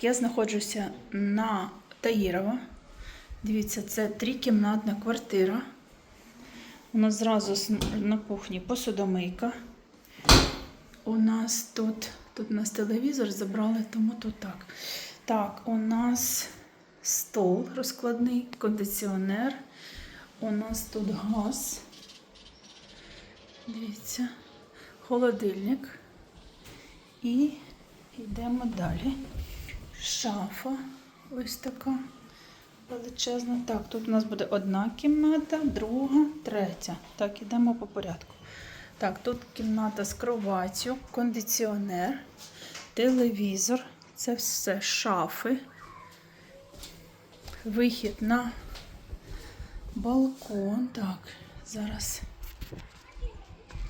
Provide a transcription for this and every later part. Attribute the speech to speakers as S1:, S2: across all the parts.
S1: Я знаходжуся на Таїрова. Дивіться, це трикімнатна квартира. У нас зразу на кухні посудомийка. У нас тут, тут у нас телевізор забрали, тому тут так. Так, у нас стол розкладний, кондиціонер. У нас тут газ. Дивіться, холодильник. І йдемо далі. Шафа ось така величезна. Так, тут у нас буде одна кімната, друга, третя. Так, ідемо по порядку. Так, тут кімната з кроваттю, кондиціонер, телевізор. Це все шафи. Вихід на балкон. Так, зараз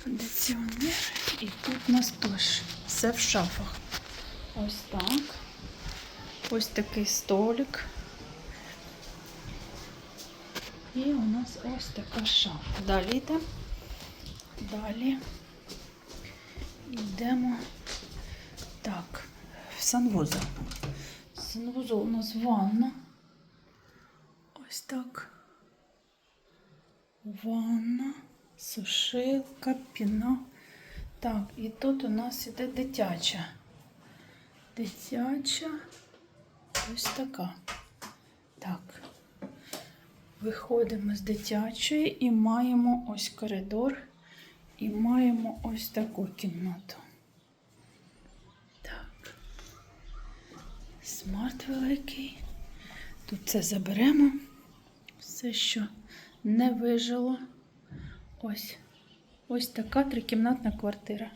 S1: кондиціонер. І тут у нас теж все в шафах. Ось так. Ось такий столик. І у нас ось така шафа. Далі йдемо. Далі йдемо так, в санвузол. Санвузол у нас ванна. Ось так. Ванна, сушилка, піна. Так, і тут у нас іде дитяча. Дитяча. Ось така. Так. Виходимо з дитячої і маємо ось коридор, і маємо ось таку кімнату. Так. Смарт великий. Тут це заберемо. Все, що не вижило. Ось. Ось така трикімнатна квартира.